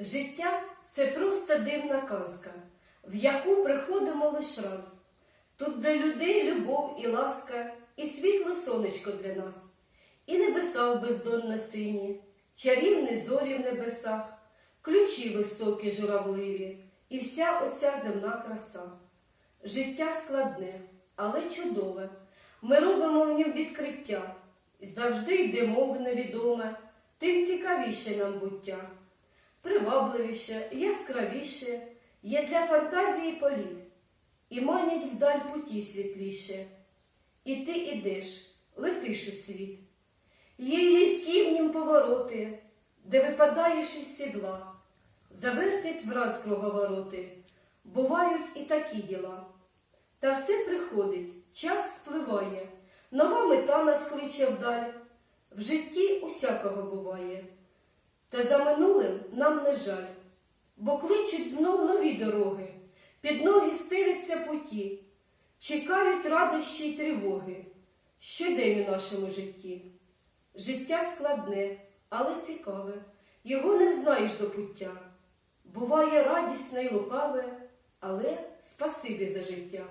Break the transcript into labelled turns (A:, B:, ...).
A: Життя це просто дивна казка, в яку приходимо лиш раз. Тут для людей любов і ласка, і світло сонечко для нас, і небеса в бездонно сині, чарівні зорі в небесах, ключі високі журавливі, і вся оця земна краса. Життя складне, але чудове. Ми робимо в нім відкриття, завжди йдемо в невідоме, тим цікавіше нам буття. Привабливіше, яскравіше є для фантазії політ, і манять вдаль путі світліше. І ти ідеш, летиш у світ. Є й різкі в нім повороти, де випадаєш із сідла, завертять враз круговороти, бувають і такі діла. Та все приходить, час спливає, нова мета нас кличе вдаль. В житті усякого буває. Та за минулим нам не жаль, бо кличуть знов нові дороги, під ноги стеляться путі, чекають радощі й тривоги, щодень у нашому житті. Життя складне, але цікаве, його не знаєш до пуття. Буває радісне й лукаве, але спасибі за життя.